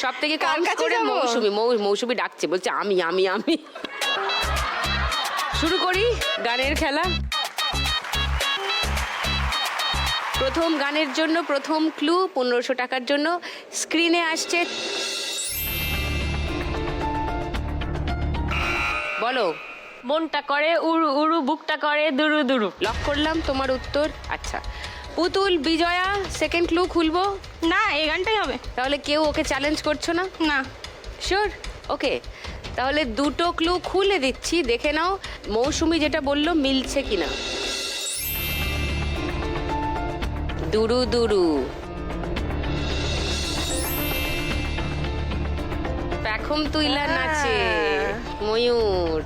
সব থেকে কার কাছে করে যাব? মৌসুমি মৌ- মৌসুমি ডাকছে বলছে আমি আমি আমি। শুরু করি গানের খেলা। প্রথম গানের জন্য প্রথম ক্লু পনেরোশো টাকার জন্য স্ক্রিনে আসছে। বলো। মনটা করে উড়ু উড়ু বুকটা করে দুরু দুরু। লক করলাম তোমার উত্তর। আচ্ছা। পুতুল বিজয়া সেকেন্ড ক্লু খুলবো? না এই গানটাই হবে। তাহলে কেউ ওকে চ্যালেঞ্জ করছ না? না। শিওর ওকে তাহলে দুটো ক্লু খুলে দিচ্ছি দেখে নাও মৌসুমি যেটা বলল মিলছে কিনা। দুরু দুরু। পেখম তুইলা নাচে ময়ূর।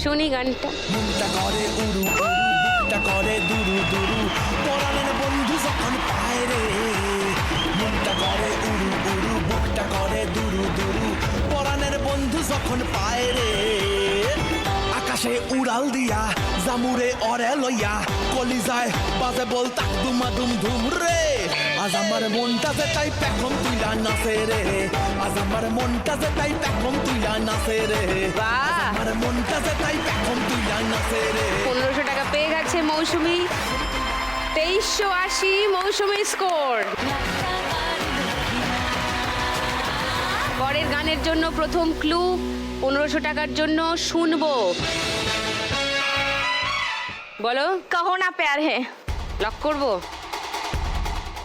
শুনি গানটা। মনটা করে উড়ু বুকটা করে দুরু দুরু। যখন পায় রে আকাশে উড়াল দিয়া জামুরে অরে লইয়া কলি যায় বাজে বল তাক দুমা দুম ধুম রে। আজ আমার মনটা যে তাই পেখম তুইলা নাচে রে। আজ আমার মনটা যে তাই পেখম তুইলা নাচে রে। আমার মনটা যে তাই পেখম তুইলা নাচে রে। পনেরোশো টাকা পেয়ে গেছে মৌসুমি। তেইশশো আশি মৌসুমি স্কোর। গানের জন্য প্রথম ক্লু পনেরোশো টাকার জন্য শুনবো বলো কহো না প্যার হে লক করবো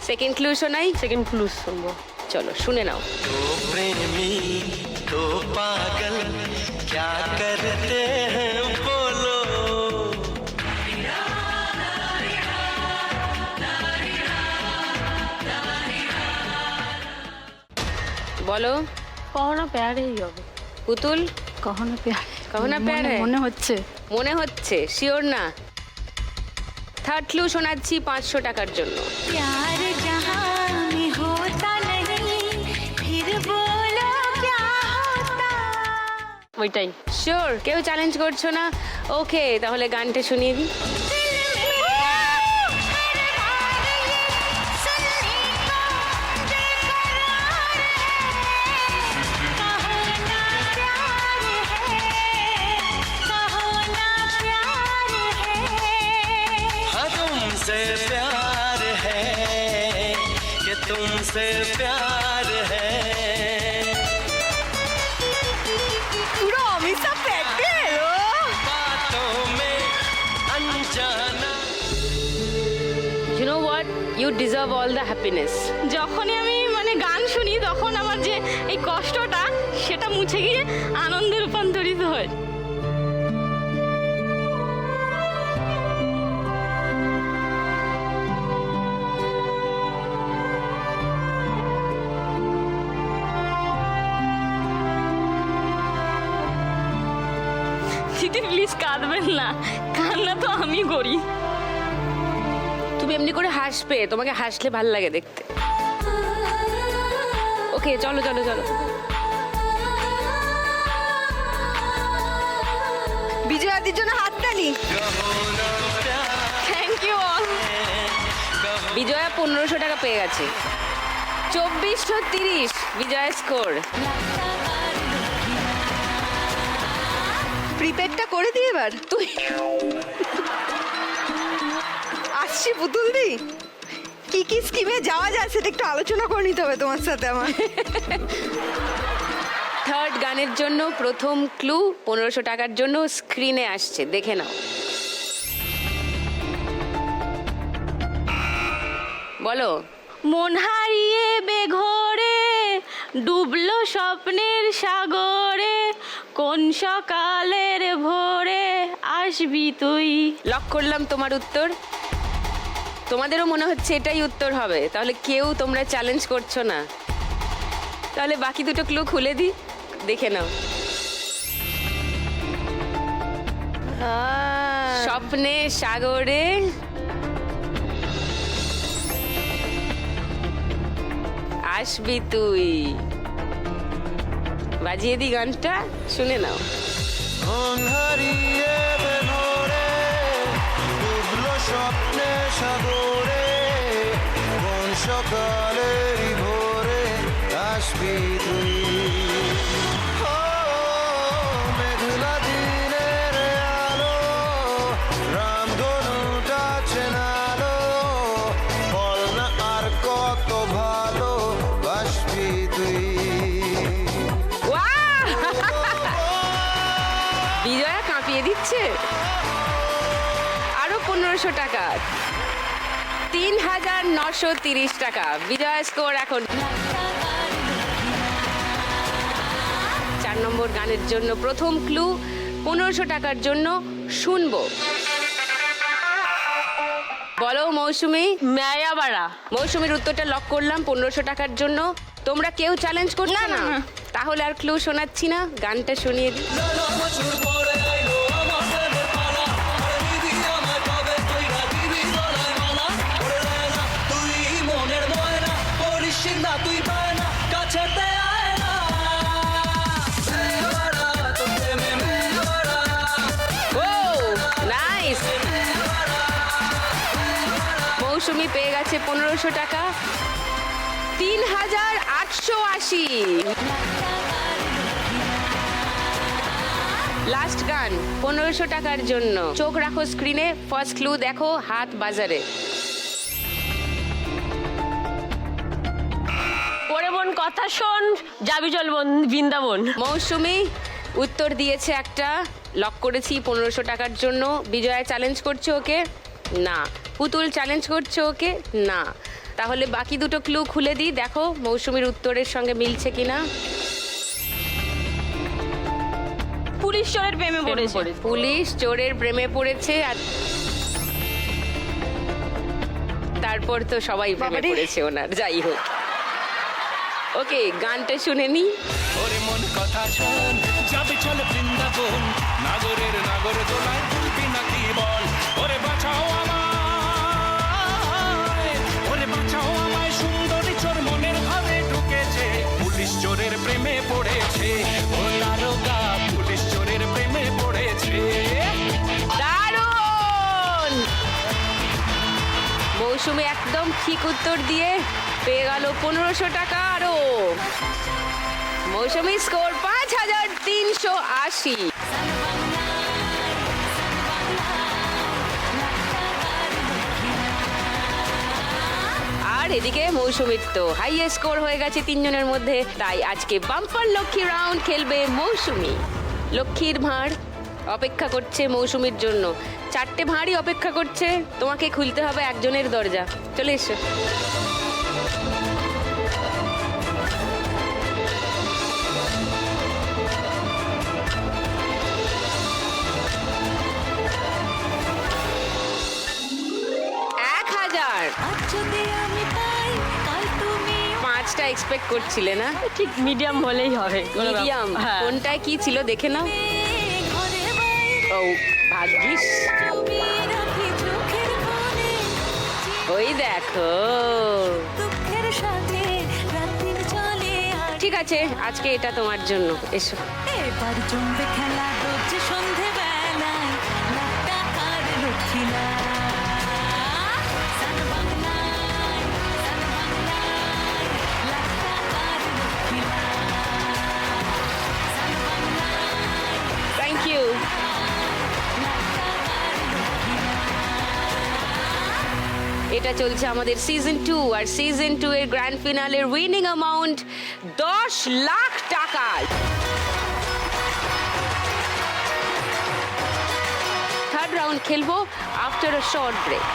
সেকেন্ড ক্লু শোনাই সেকেন্ড ক্লুজ শুনবো চলো শুনে নাও तो प्रेमी तो पागल क्या करते हैं बोलो বলো কহো না প্যারেই হবে। পুতুল? কহো না প্যারে কহো প্যারে? মনে হচ্ছে। মনে হচ্ছে? শিওর না? থার্ড ক্লু শোনাচ্ছি পাঁচশো টাকার জন্য। প্যার জহান মে হোতা? ওইটাই। শিওর কেউ চ্যালেঞ্জ করছ না? ওকে তাহলে গানটা শুনিয়ে দিই। तुमसे प्यार है পুরো অমিষা প্যাটেল बातों में अनजाना you know what you deserve all the happiness যখনই আমি কাঁদবেন না। কান্না তো আমি করি। তুমি এমনি করে হাসবে, তোমাকে হাসলে ভালো লাগে দেখতে। ওকে, চলো চলো চলো। বিজয়াদির জন্য হাততালি থ্যাংক ইউ অল বিজয়া পনেরোশো টাকা পেয়ে গেছে। চব্বিশশো তিরিশ, বিজয় স্কোর প্রিপেডটা করে দিই এবার। তুই আসছি পুতুল দি কি কি স্কিমে যাওয়া যায় সেটা একটু আলোচনা করে নিতে হবে তোমার সাথে আমার। থার্ড গানের জন্য প্রথম ক্লু পনেরোশো টাকার জন্য স্ক্রিনে আসছে দেখে নাও। বলো। মন হারিয়ে বেঘরে ডুবলো স্বপ্নের সাগরে কোন সকালের ভোরে আসবি তুই? লক করলাম তোমার উত্তর। তোমাদেরও মনে হচ্ছে এটাই উত্তর হবে। তাহলে কেউ তোমরা চ্যালেঞ্জ করছ না। তাহলে বাকি দুটো ক্লু খুলে দিই দেখে নাও। স্বপ্নে সাগরে। আসবি তুই। বাজিয়ে দি গানটা শুনে নাও। সকালে ভোরে আসবি তুই। আরও টাকা। তিন হাজার নশো তিরিশ টাকা। বিজয় স্কোর এখন। চার নম্বর গানের জন্য প্রথম ক্লু পনেরোশো টাকার জন্য শুনব। বলো মৌসুমি। মায়াবাড়া। মৌসুমীর উত্তরটা লক করলাম পনেরোশো টাকার জন্য। তোমরা কেউ চ্যালেঞ্জ করছ না। তাহলে আর ক্লু শোনাচ্ছি না গানটা শুনিয়ে দিই। গেছে পনেরোশো টাকা। তিন হাজার আটশো আশি। লাস্ট গান পনেরোশো টাকার জন্য। চোখ রাখো স্ক্রিনে ফার্স্ট ক্লু দেখো হাত বাজারে। ওরে বোন কথা শোন। যাবি চল বোন বৃন্দাবন। মৌসুমি উত্তর দিয়েছে একটা। লক করেছি পনেরোশো টাকার জন্য। বিজয়া চ্যালেঞ্জ করছে ওকে? না। পুতুল চ্যালেঞ্জ করছে ওকে? না। তাহলে বাকি দুটো ক্লু খুলে দিই। দেখো মৌসুমির উত্তরের সঙ্গে মিলছে কিনা। পুলিশ চোরের প্রেমে পড়েছে। পুলিশ চোরের প্রেমে পড়েছে আর তারপর তো সবাই প্রেমে পড়েছে ওনার। যাই হোক। ওকে গানটা শুনে নি। ওরে মন কথা শোন। যাবে চল বৃন্দাবন। নাগরের নাগর দোলায় মৌসুমি একদম ঠিক উত্তর দিয়ে পেয়ে গেল পনেরোশো টাকা আরও মৌসুমি স্কোর পাঁচ হাজার তিনশো আশি। আর এদিকে মৌসুমীর তো হাইয়েস্ট স্কোর হয়ে গেছে তিনজনের মধ্যে, তাই আজকে বাম্পার লক্ষ্মী রাউন্ড খেলবে মৌসুমী। লক্ষ্মীর ভাঁড়। অপেক্ষা করছে মৌসুমির জন্য। চারটে ভাঁড়ই অপেক্ষা করছে তোমাকে খুলতে হবে একজনের দরজা। চলে এসো। পাঁচটা এক্সপেক্ট করছিলে না? ঠিক মিডিয়াম হলেই হবে মিডিয়াম হ্যাঁ। কোনটায় কি ছিল দেখে নাও। ও ভাগ্যিস। ওই দেখো। ঠিক আছে, আজকে এটা তোমার জন্য। এসো। এবার জমবে খেলা, রোজ এটা চলছে আমাদের সিজন টু আর সিজন টু এর গ্র্যান্ড ফিনালের উইনিং অ্যামাউন্ট দশ লাখ টাকা। থার্ড রাউন্ড খেলব after a short break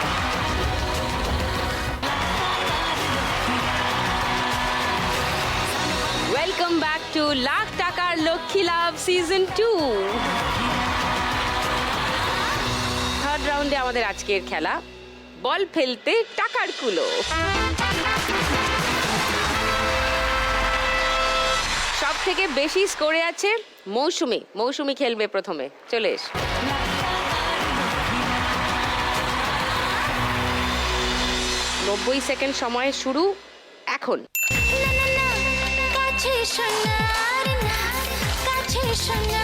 welcome back to Lakh Takar Lakshmi Labh season two third রাউন্ডে আমাদের আজকের খেলা। বল ফেলতে টাকার কুলো। সব থেকে বেশি স্কোরে আছে মৌসুমি। মৌসুমি খেলবে প্রথমে। চলে এস। নব্বই সেকেন্ড সময় শুরু এখন। কাছে সোনার না, কাছে সোনা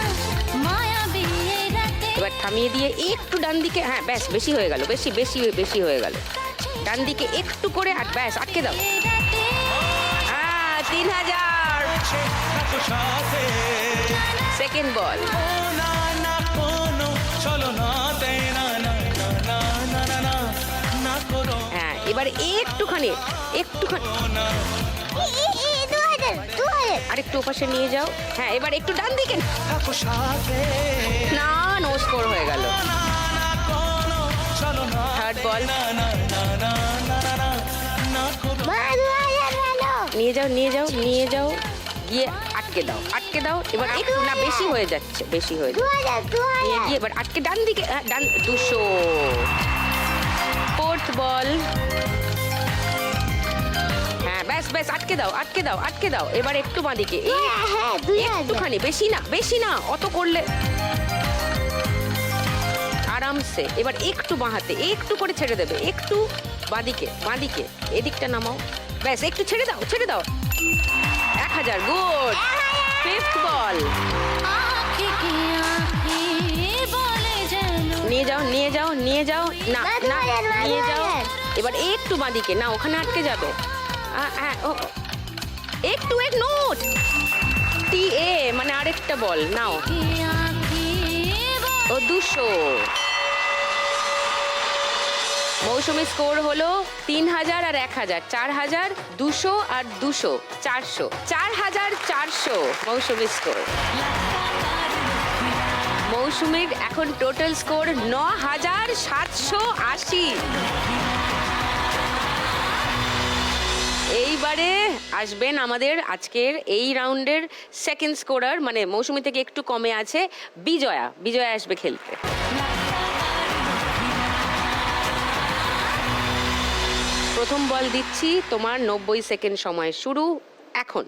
এবার থামিয়ে দিয়ে একটু ডান দিকে হ্যাঁ ব্যাস, বেশি হয়ে গেল, বেশি বেশি বেশি হয়ে গেল। ডান দিকে একটু করে আর ব্যাস, আটকে দাও। হ্যাঁ তিন হাজার। সেকেন্ড বল হ্যাঁ এবার একটুখানি একটুখানি। একটু ওপাশে নিয়ে যাও। হ্যাঁ এবার একটু ডান দিকে। না নো স্কোর হয়ে গেল। বল নিয়ে যাও নিয়ে যাও নিয়ে যাও। গিয়ে আটকে দাও আটকে দাও। এবার একটু না, বেশি হয়ে যাচ্ছে, বেশি হয়ে যাচ্ছে। নিয়ে গিয়ে এবার আটকে ডান দিকে হ্যাঁ, ডান, দুশো। ফোর্থ বল ব্যাস ব্যাস আটকে দাও আটকে দাও আটকে দাও। এবার একটু বাঁদিকে। এই একটুখানি বেশি না বেশি না অত করলে। আরামসে। এবার একটু বাঁহাতে একটু করে ছেড়ে দেবে। একটু বাঁদিকে বাঁদিকে। এদিকটা নামাও। ব্যাস একটু ছেড়ে দাও ছেড়ে দাও। এক হাজার গুড। ফিফথ বল নিয়ে যাও নিয়ে যাও নিয়ে যাও। না না নিয়ে যাও। এবার একটু বাঁদিকে। না ওখানে আটকে যাবে। ও। একটু, এক নোট। টি এ মানে আরেকটা বল, নাও। ও, দুশো। মৌসুমি স্কোর হলো তিন হাজার আর এক হাজার। চার হাজার, দুশো আর দুশো, চারশো। চার হাজার, চারশো মৌসুমি স্কোর। মৌসুমীর এখন টোটাল স্কোর ন হাজার সাতশো আশি। এইবারে আসবেন আমাদের আজকের এই রাউন্ডের সেকেন্ড স্কোরার মানে মৌসুমী থেকে একটু কমে আছে বিজয়া। বিজয়া আসবে খেলতে। প্রথম বল দিচ্ছি তোমার নব্বই সেকেন্ড সময় শুরু এখন।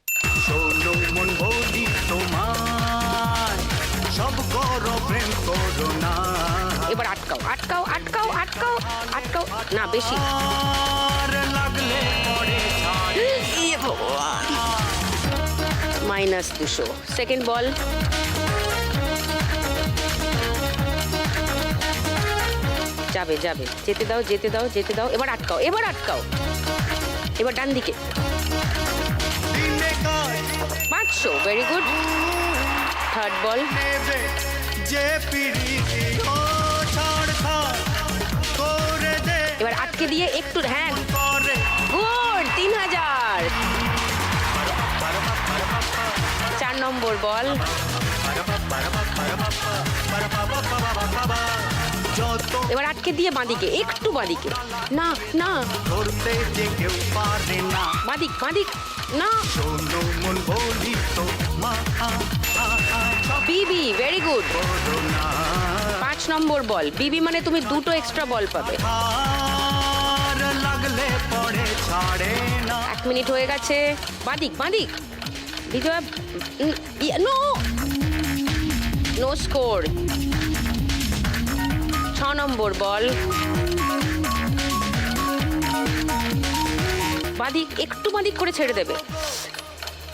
এবার আটকাও আটকাও আটকাও আটকাও আটকাও না বেশি। মাইনাস দুশো। সেকেন্ড বল যাবে যাবে। যেতে দাও যেতে দাও যেতে দাও। এবার আটকাও এবার আটকাও। এবার ডান দিকে। পাঁচশো very good third ball ball. এবার আটকে দিয়ে বাঁদিকে, একটু বাঁদিকে। না না। বাঁদিক বাঁদিক। না। বিবি ভেরি গুড পাঁচ নম্বর বল। বিবি মানে তুমি দুটো এক্সট্রা বল পাবে। এক মিনিট হয়ে গেছে। বাঁদিক বাঁদিক। বিজয়া নো নো স্কোর ছ নম্বর বল। বাঁদিক, একটু বাঁদিক করে ছেড়ে দেবে।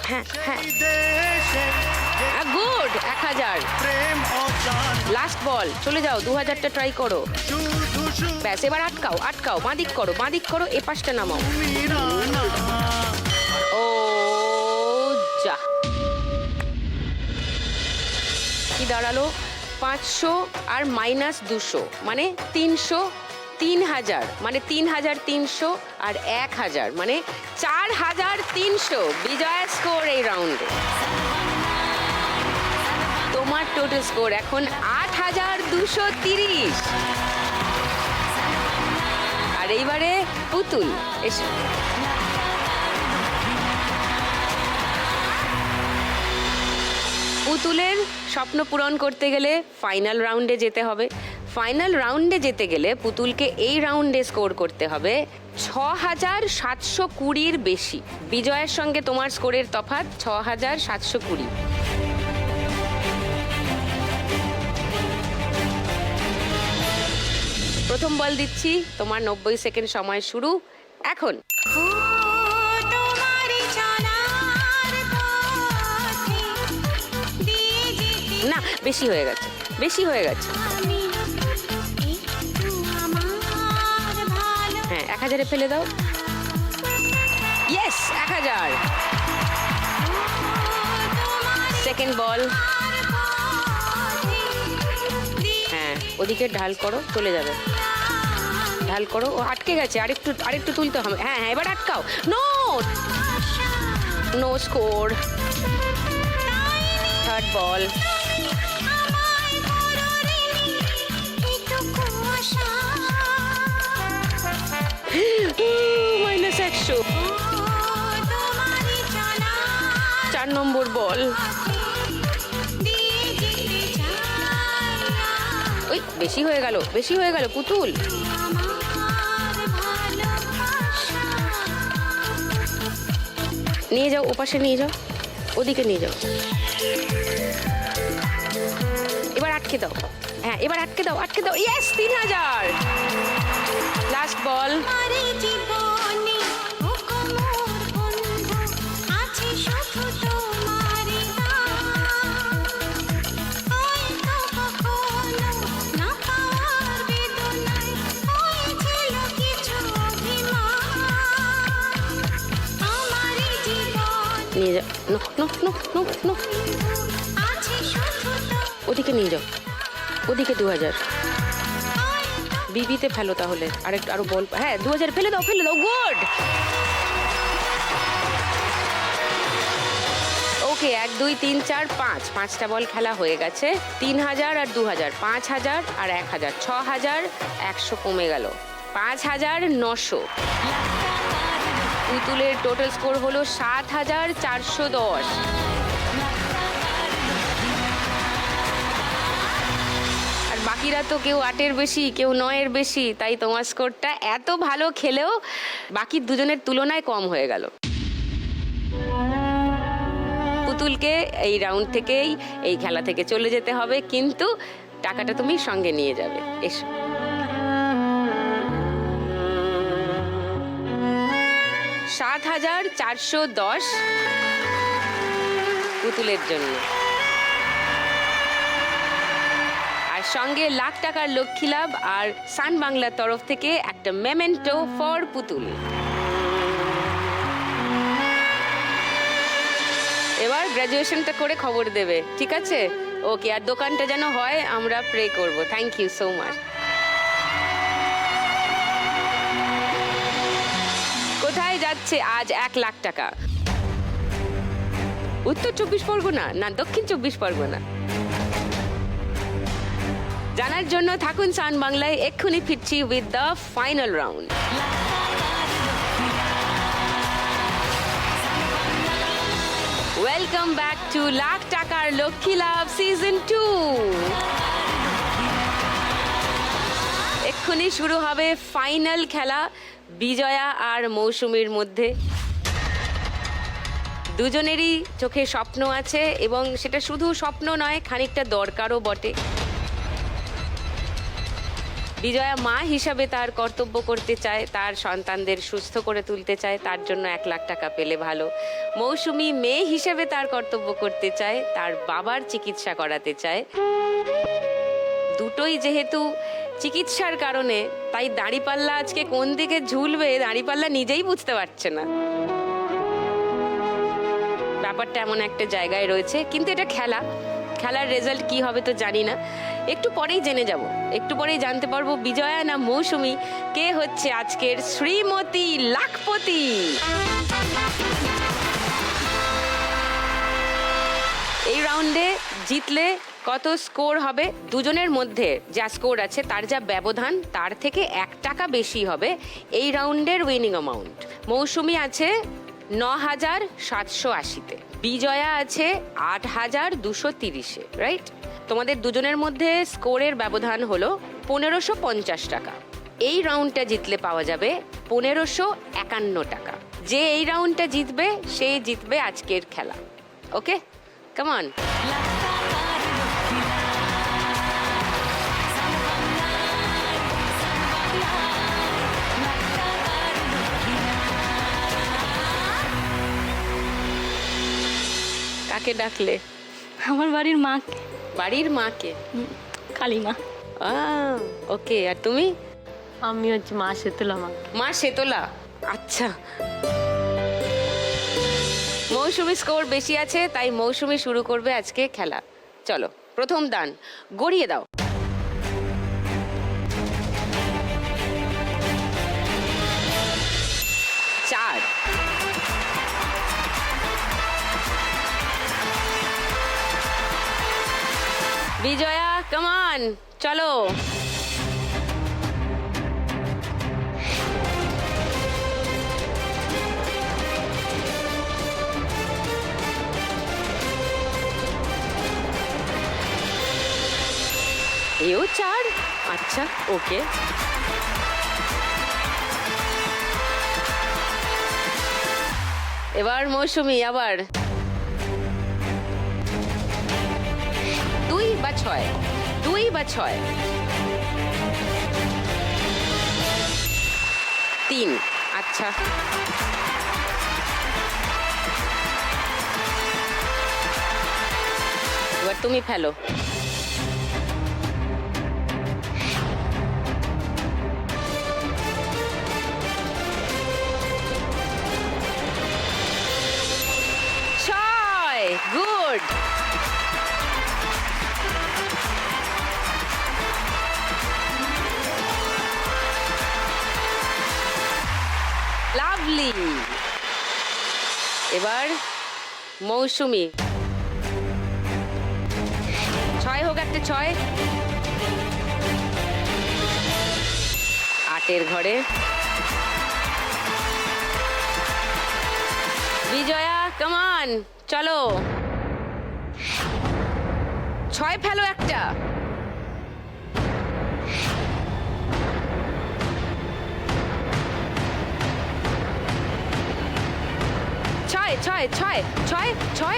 হ্যাঁ হ্যাঁ। গুড! এক হাজার। Last ball. চলে যাও, দু হাজারটা ট্রাই করো। ব্যাস, এবার আটকাও আটকাও। বাঁদিক করো বাঁদিক করো, এ পাশটা নামাও। দাঁড়াল পাঁচশো আর মাইনাস দুশো মানে তিনশো তিন হাজার মানে তিন হাজার তিনশো আর এক হাজার মানে চার হাজার তিনশো। বিজয় স্কোর এই রাউন্ডে। তোমার টোটাল স্কোর এখন আট হাজার দুশো তিরিশ। আর এইবারে পুতুল, এসো। পুতুলের স্বপ্ন পূরণ করতে গেলে ফাইনাল রাউন্ডে যেতে হবে। ফাইনাল রাউন্ডে যেতে গেলে পুতুলকে এই রাউন্ডে স্কোর করতে হবে ছ হাজার সাতশো কুড়ির বেশি। বিজয়ের সঙ্গে তোমার স্কোরের তফাৎ ছ হাজার সাতশো কুড়ি। প্রথম বল দিচ্ছি, তোমার নব্বই সেকেন্ড সময় শুরু, এখন। বেশি হয়ে গেছে, বেশি হয়ে গেছে। হ্যাঁ এক হাজারে ফেলে দাও। ইয়েস এক হাজার। সেকেন্ড বল হ্যাঁ ওদিকে ঢাল করো, চলে যাবে। ঢাল করো, ও আটকে গেছে, আরেকটু আরেকটু তুলতে হবে। হ্যাঁ হ্যাঁ এবার আটকাও। No no score third ball minus একশো। চার নম্বর বল। ওই, বেশি হয়ে গেল, বেশি হয়ে গেল, পুতুল। নিয়ে যাও, ওপাশে নিয়ে যাও, ওদিকে নিয়ে যাও। এবার আটকে দাও। হ্যাঁ এবার আটকে দাও আটকে দাও। ইয়েস তিন হাজার। লাস্ট বল নিয়ে যাও। No no no no no ওদিকে নিয়ে যাও। ওদিকে দু হাজার। বিবিতে ফেলো তাহলে। আরেকটু আরও বল হ্যাঁ দু হাজার ফেলে দাও ফেলে দাও, গুড! ওকে, এক, দুই, তিন, চার, পাঁচ। পাঁচটা বল খেলা হয়ে গেছে। তিন হাজার আর দু হাজার পাঁচ হাজার আর এক হাজার ছ হাজার একশো কমে গেল। পাঁচ হাজার নশো পুতুলের টোটাল স্কোর হলো সাত হাজার চারশো দশ। আর বাকিরা তো কেউ আটের বেশি, কেউ নয়ের বেশি, তাই তোমার স্কোরটা এত ভালো খেলেও বাকি দুজনের তুলনায় কম হয়ে গেল। পুতুলকে এই রাউন্ড থেকেই, এই খেলা থেকে চলে যেতে হবে, কিন্তু টাকাটা তুমি সঙ্গে নিয়ে যাবে, এসো। সাত হাজার চারশো দশ পুতুলের জন্য। সঙ্গে লাখ টাকার লক্ষ্মী লাভ আর সান বাংলার তরফ থেকে একটা মেমেন্টো ফর পুতুল। এবার গ্র্যাজুয়েশনটা করে খবর দেবে, ঠিক আছে? ওকে, আর দোকানটা যেন হয়, আমরা প্রে করব। থ্যাংক ইউ সো মাচ কোথায় যাচ্ছে আজ এক লাখ টাকা? উত্তর চব্বিশ পরগনা না, দক্ষিণ চব্বিশ পরগনা? জানার জন্য থাকুন সান বাংলায়, এক্ষুনি ফিরছি with the final round welcome back to Lakh Takar Lakshmi Labh season two এক্ষুনি শুরু হবে ফাইনাল খেলা, বিজয়া আর মৌসুমীর মধ্যে। দুজনেরই চোখে স্বপ্ন আছে এবং সেটা শুধু স্বপ্ন নয়, খানিকটা দরকারও বটে। বিজয়া মা হিসাবে তার কর্তব্য করতে চায়, তার সন্তানদের সুস্থ করে তুলতে চায়, তার জন্য এক লাখ টাকা পেলে ভালো। মৌসুমি মেয়ে হিসেবে তার কর্তব্য করতে চায়, তার বাবার চিকিৎসা করাতে চায়। দুটোই যেহেতু চিকিৎসার কারণে, তাই দাঁড়িপাল্লা আজকে কোন দিকে ঝুলবে দাঁড়িপাল্লা নিজেই বুঝতে পারছে না। ব্যাপারটা এমন একটা জায়গায় রয়েছে, কিন্তু এটা খেলা। খেলার রেজাল্ট কি হবে তো জানি না। একটু পরেই জেনে যাব। একটু পরেই জানতে পারব বিজয়া না মৌসুমি। কে হচ্ছে আজকের শ্রীমতী লাখপতি? এই রাউন্ডে জিতলে কত স্কোর হবে? দুজনের মধ্যে যা স্কোর আছে, তার যা ব্যবধান, তার থেকে এক টাকা বেশি হবে এই রাউন্ডের উইনিং অ্যামাউন্ট মৌসুমি আছে ন হাজার সাতশো আশিতে। বিজয়া আছে আট হাজার দুশো তিরিশে রাইট তোমাদের দুজনের মধ্যে স্কোরের ব্যবধান হলো পনেরোশো পঞ্চাশ টাকা। এই রাউন্ডটা জিতলে পাওয়া যাবে পনেরোশো একান্ন টাকা। যে এই রাউন্ডটা জিতবে, সে জিতবে আজকের খেলা। ওকে? কেমন কাকে ডাকলে? আমার বাড়ির মা বাড়ির মাকে? কালিমা। ওকে আর তুমি? আমি হচ্ছে মা শেতলা মা। মা শেতলা আচ্ছা। মৌসুমি স্কোর বেশি আছে তাই মৌসুমি শুরু করবে আজকে খেলা। চলো প্রথম দান গড়িয়ে দাও। কমান চলো। এও চার আচ্ছা ওকে। এবার মৌসুমি আবার। দুই বা ছয়। দুই বা ছয় তিন। আচ্ছা। এবার তুমি ফেলো। ছয়। গুড। লাভলি এবার মৌসুমি। ছয় হোক একটা ছয়। আটের ঘরে। বিজয়া কামান চলো। ছয় ফেলো একটা। ใช่ใช่ใช่ใช่ใช่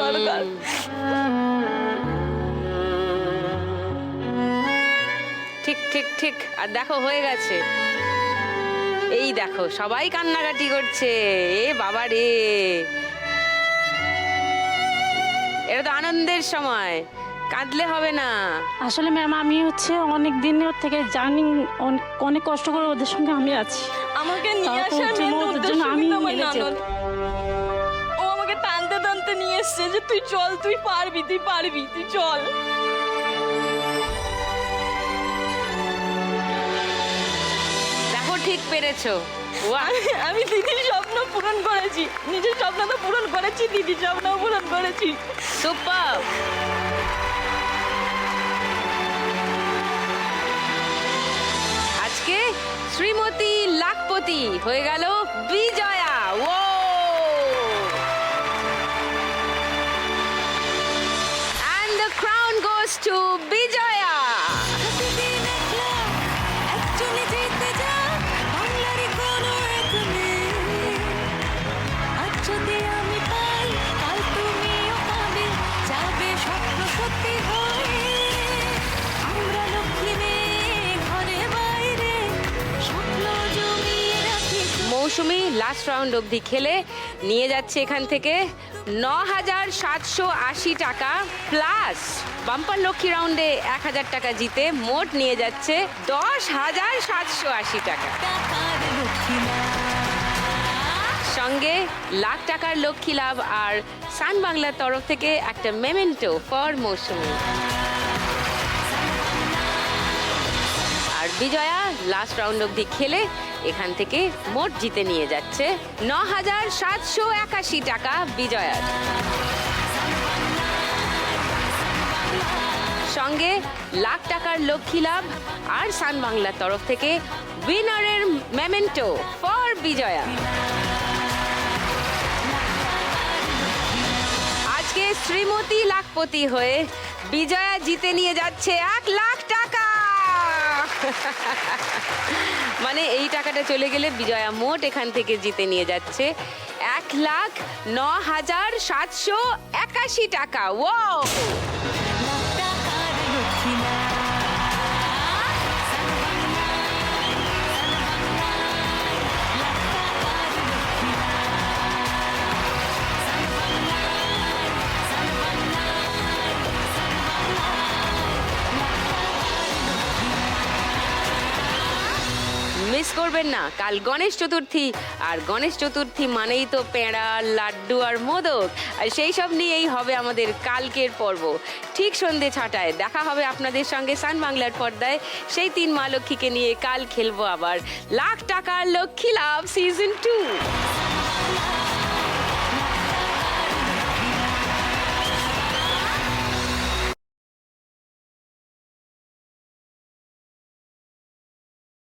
দরকার ঠিক ঠিক ঠিক। আর দেখো হয়ে গেছে। এই দেখো সবাই কান্নাকাটি করছে। এ বাবা রে। এটা তো আনন্দের সময়। কাঁদলে হবে না। আসলে ম্যাম আমি হচ্ছে অনেক দিনের থেকে জানি অনেক অনেক কষ্ট করে ওদের সঙ্গে আমি আছি। আমাকে নিয়ে আসার ওদের জন্য আমি এসছে যে তুই চল তুই পারবি তুই পারবি তুই চল। দেখো ঠিক পেরেছ। আমি দিদির স্বপ্ন পূরণ করেছি। নিজের স্বপ্ন তো পূরণ করেছি দিদির স্বপ্ন পূরণ করেছি। সুপার আজকে শ্রীমতী লাখপতি হয়ে গেল বিজয়া। ও জমিয়ে রাখি মৌসুমি লাস্ট রাউন্ড অবধি খেলে নিয়ে যাচ্ছে এখান থেকে। ন হাজার সাতশো আশি টাকা প্লাস বাম্পার লক্ষ্মী রাউন্ডে এক হাজার টাকা জিতে মোট নিয়ে যাচ্ছে দশ হাজার সাতশো আশি টাকা। সঙ্গে লাখ টাকার লক্ষ্মী লাভ আর সান বাংলার তরফ থেকে একটা memento for Mousumi. Bijoya last round অবধি খেলে এখান থেকে মোট জিতে নিয়ে যাচ্ছে ন হাজার সাতশো একাশি টাকা বিজয়ার। সঙ্গে লাখ টাকার লক্ষ্মী লাভ আর সান বাংলার তরফ থেকে উইনারের মেমেন্টো ফর বিজয়া। আজকে শ্রীমতী লাখপতি হয়ে বিজয়া জিতে নিয়ে যাচ্ছে এক লাখ টাকা। মানে এই টাকাটা চলে গেলে বিজয়া মোট এখান থেকে জিতে নিয়ে যাচ্ছে এক লাখ ন হাজার সাতশো একাশি টাকা। ও কাল গণেশ চতুর্থী। আর গণেশ চতুর্থী মানেই তো পেঁড়া, লাড্ডু আর মোদক। আর সেই সব নিয়েই হবে আমাদের কালকের পর্ব। ঠিক সন্ধে ছাটায় দেখা হবে আপনাদের সঙ্গে সান বাংলার পর্দায়। সেই তিন মা লক্ষ্মীকে নিয়ে কাল খেলব আবার। লাখ টাকার লক্ষ্মী লাভ সিজন টু